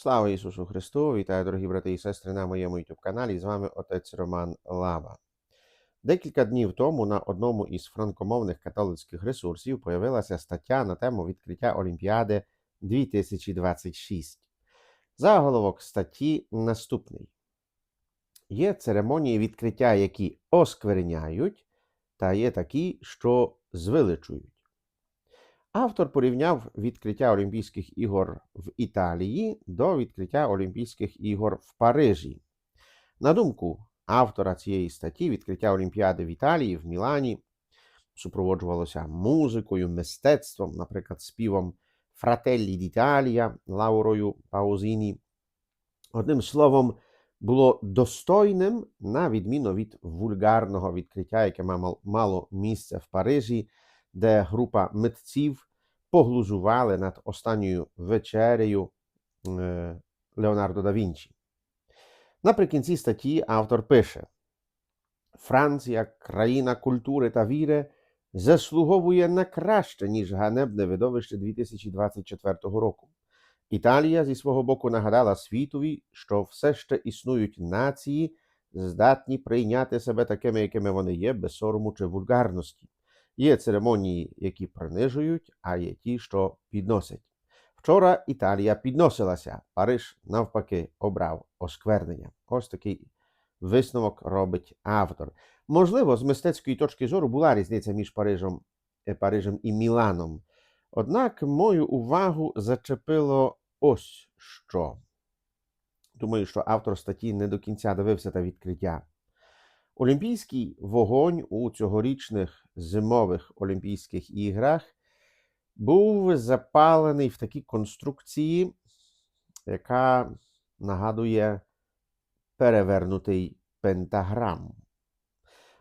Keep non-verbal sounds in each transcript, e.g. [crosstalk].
Слава Ісусу Христу! Вітаю, дорогі брати і сестри, на моєму youtube каналі. З вами отець Роман Лава. Декілька днів тому на одному із франкомовних католицьких ресурсів появилася стаття на тему відкриття Олімпіади 2026. Заголовок статті наступний: Є церемонії відкриття, які оскверняють, та є такі, що звеличують. Автор порівняв відкриття Олімпійських ігор в Італії до відкриття Олімпійських ігор в Парижі. На думку автора цієї статті, відкриття Олімпіади в Італії, в Мілані супроводжувалося музикою, мистецтвом, наприклад, співом Fratelli d'Italia Лаурою Паузіні. Одним словом, було достойним, на відміну від вульгарного відкриття, яке мало місце в Парижі, де група митців поглузували над останньою вечерею е, Леонардо да Вінчі. Наприкінці статті автор пише: Франція, країна культури та віри, заслуговує на краще, ніж ганебне видовище 2024 року. Італія зі свого боку нагадала світові, що все ще існують нації, здатні прийняти себе такими, якими вони є, без сорому чи вульгарності. Є церемонії, які принижують, а є ті, що підносять. Вчора Італія підносилася, Париж, навпаки, обрав осквернення. Ось такий висновок робить автор. Можливо, з мистецької точки зору була різниця між Парижем, е, Парижем і Міланом. Однак мою увагу зачепило ось що. Думаю, що автор статті не до кінця дивився та відкриття. Олімпійський вогонь у цьогорічних зимових Олімпійських іграх був запалений в такій конструкції, яка нагадує перевернутий пентаграм.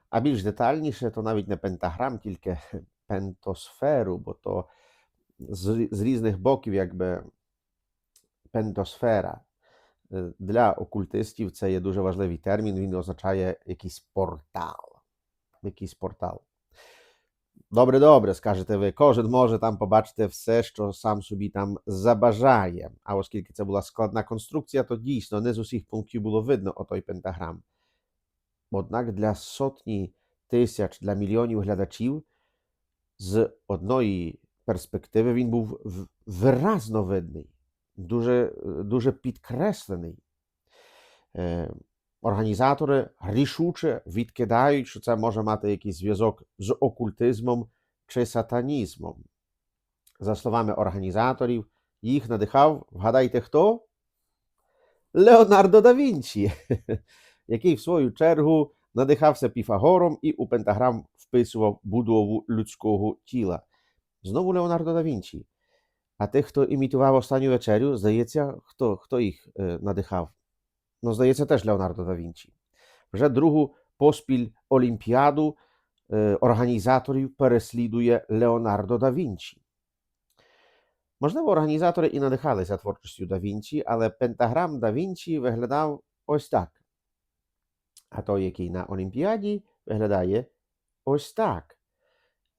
А більш детальніше, то навіть не пентаграм, тільки пентосферу, бо то з, з різних боків, якби пентосфера. Е, Для окультистів це є дуже важливий термін. Він означає якийсь портал. Якийсь портал. Добре, добре, скажете ви. Кожен може там побачити все, що сам собі там забажає. А оскільки це була складна конструкція, то дійсно не з усіх пунктів було видно отой пентаграм. Однак для сотні тисяч, для мільйонів глядачів з одної перспективи він був виразно видний, дуже, е, дуже підкреслений. Е, Організатори рішуче відкидають, що це може мати якийсь зв'язок з окультизмом чи сатанізмом. За словами організаторів, їх надихав, вгадайте хто? Леонардо да Вінчі, [laughs] який в свою чергу надихався Піфагором і у пентаграм вписував будову людського тіла. Знову Леонардо да Вінчі. А тих, хто імітував останню вечерю, здається, хто, хто їх надихав? Ну, здається, теж Леонардо да Вінчі. Вже другу поспіль Олімпіаду організаторів переслідує Леонардо да Вінчі. Можливо, організатори і надихалися творчістю да Вінчі, але пентаграм да Вінчі виглядав ось так. А той, який на Олімпіаді, виглядає ось так.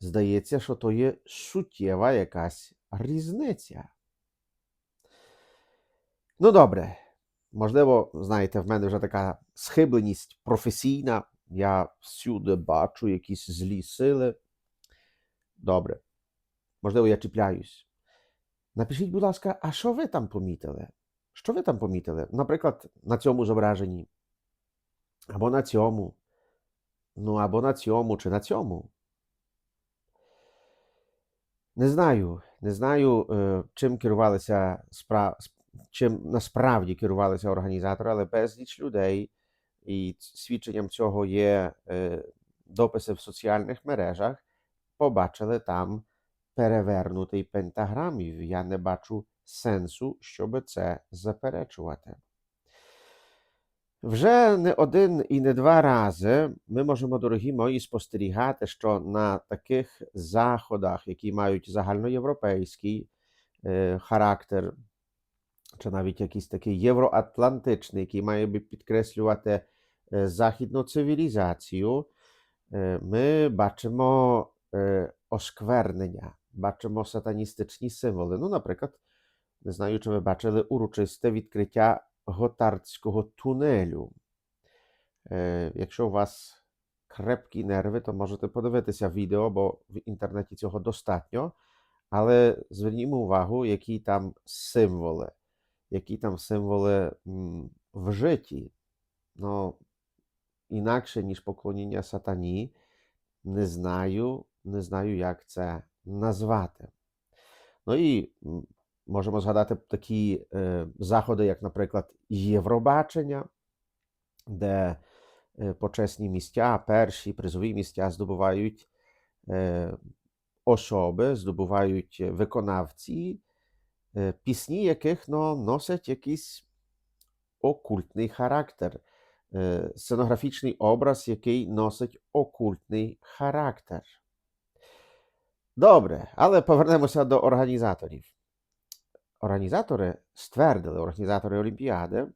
Здається, що то є суттєва якась різниця. Ну, добре. Можливо, знаєте, в мене вже така схибленість професійна. Я всюди бачу якісь злі сили. Добре. Можливо, я чіпляюсь. Напишіть, будь ласка, а що ви там помітили? Що ви там помітили? Наприклад, на цьому зображенні. Або на цьому. Ну, або на цьому, чи на цьому. Не знаю, не знаю, е, чим керувалися спра... с- чим насправді керувалися організатори, але безліч людей, і свідченням цього є е, дописи в соціальних мережах, побачили там перевернутий пентаграм, і я не бачу сенсу, щоб це заперечувати. Вже не один і не два рази ми можемо, дорогі мої, спостерігати, що на таких заходах, які мають загальноєвропейський е, характер, чи навіть якийсь такий євроатлантичний, який має би підкреслювати е, західну цивілізацію, е, ми бачимо осквернення, бачимо сатаністичні символи. Ну, наприклад, Не знаю, чи ви бачили урочисте відкриття готардського тунелю. Е, якщо у вас крепкі нерви, то можете подивитися відео, бо в інтернеті цього достатньо. Але звернімо увагу, які там символи, які там символи вжиті. Ну, інакше, ніж поклоніння сатані, не знаю, не знаю, як це назвати. Ну і можемо згадати такі е, заходи, як, наприклад, Євробачення, де е, почесні місця, перші призові місця здобувають е, особи, здобувають виконавці, е, пісні яких ну, носять якийсь окультний характер, е, сценографічний образ, який носить окультний характер. Добре, але повернемося до організаторів. Організатори ствердили, організатори Олімпіади,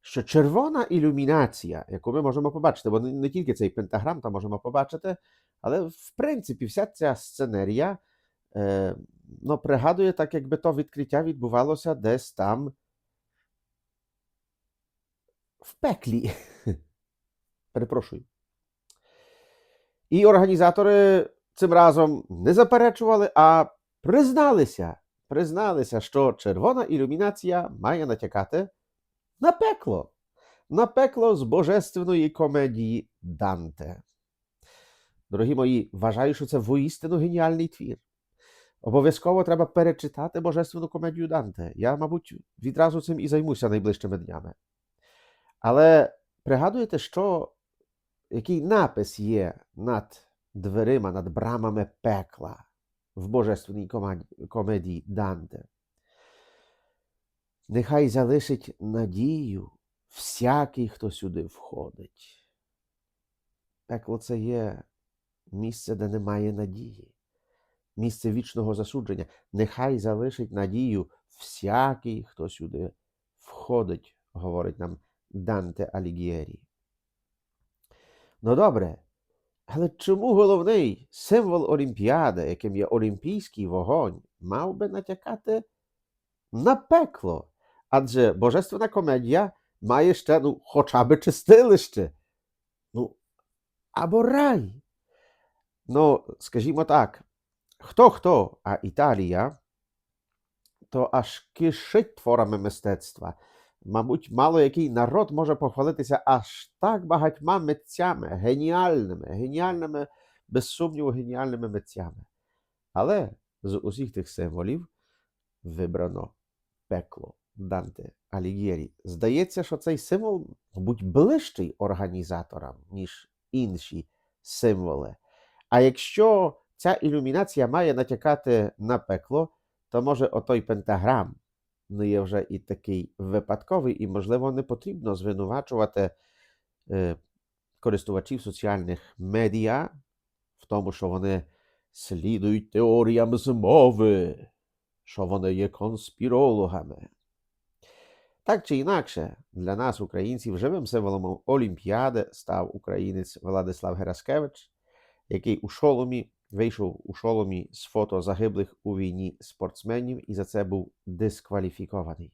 що червона ілюмінація, яку ми можемо побачити, бо не, тільки цей пентаграм там можемо побачити, але в принципі вся ця сценерія е, ну, пригадує так, якби то відкриття відбувалося десь там в пеклі. [laughs] Перепрошую. І організатори цим разом не заперечували, а призналися, призналися, що червона ілюмінація має натякати на пекло, на пекло з божественної комедії Данте. Дорогі мої, вважаю, що це воістину геніальний твір. Обов'язково треба перечитати божественну комедію Данте. Я, мабуть, відразу цим і займуся найближчими днями. Але пригадуєте, що який напис є над дверима, над брамами пекла в божественній комедії Данте? Нехай залишить надію всякий, хто сюди входить. Пекло це є місце, де немає надії, місце вічного засудження. Нехай залишить надію всякий, хто сюди входить, говорить нам Данте Алігєрі. Ну добре, але чому головний символ Олімпіади, яким є олімпійський вогонь, мав би натякати на пекло? Адже божественна комедія має ще ну, хоча б чистилище. Ну, або рай. Ну, скажімо так, хто хто, а Італія, то аж кишить творами мистецтва. Мабуть, мало який народ може похвалитися аж так багатьма митцями, геніальними, геніальними, без сумніву, геніальними митцями. Але з усіх тих символів вибрано пекло Данте Алігєрі. Здається, що цей символ, мабуть, ближчий організаторам, ніж інші символи. А якщо ця ілюмінація має натякати на пекло, то може отой пентаграм не є вже і такий випадковий, і, можливо, не потрібно звинувачувати е, користувачів соціальних медіа в тому, що вони слідують теоріям змови, що вони є конспірологами. Так чи інакше, для нас, українців, живим символом Олімпіади став українець Владислав Гераскевич, який у шоломі вийшов у шоломі з фото загиблих у війні спортсменів і за це був дискваліфікований.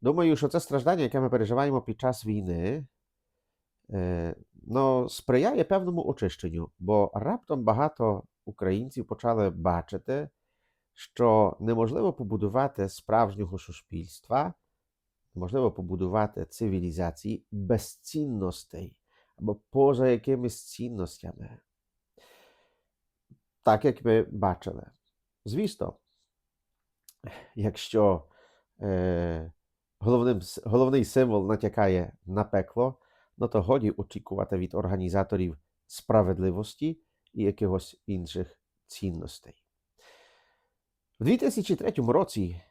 Думаю, що це страждання, яке ми переживаємо під час війни, ну, сприяє певному очищенню, бо раптом багато українців почали бачити, що неможливо побудувати справжнього суспільства, неможливо побудувати цивілізації без цінностей або поза якимись цінностями. Так як ми бачили. Звісно, якщо е, головним, головний символ натякає на пекло, ну то годі очікувати від організаторів справедливості і якихось інших цінностей. В 2003 році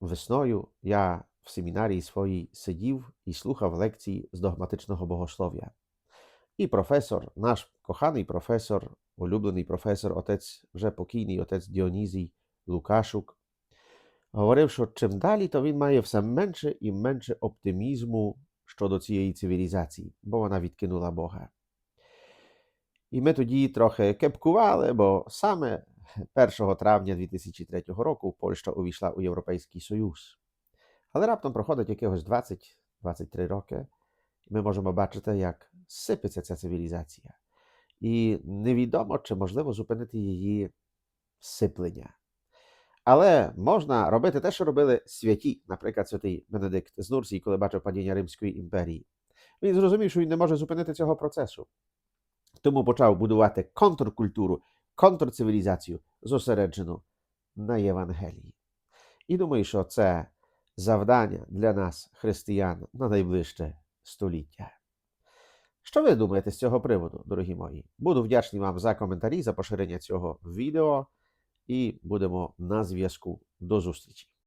весною я в семінарії своїй сидів і слухав лекції з догматичного богослов'я. І професор, наш коханий професор, улюблений професор, отець вже покійний отець Діонізій Лукашук, говорив, що чим далі, то він має все менше і менше оптимізму щодо цієї цивілізації, бо вона відкинула Бога. І ми тоді трохи кепкували, бо саме 1 травня 2003 року Польща увійшла у Європейський Союз. Але раптом проходить якихось 20-23 роки, і ми можемо бачити, як сипеться ця цивілізація. І невідомо, чи можливо зупинити її сиплення. Але можна робити те, що робили святі, наприклад, святий Бенедикт з Нурсії, коли бачив падіння Римської імперії. Він зрозумів, що він не може зупинити цього процесу. Тому почав будувати контркультуру, контрцивілізацію, зосереджену на Євангелії. І думаю, що це завдання для нас, християн, на найближче століття. Що ви думаєте з цього приводу, дорогі мої? Буду вдячний вам за коментарі, за поширення цього відео і будемо на зв'язку. До зустрічі!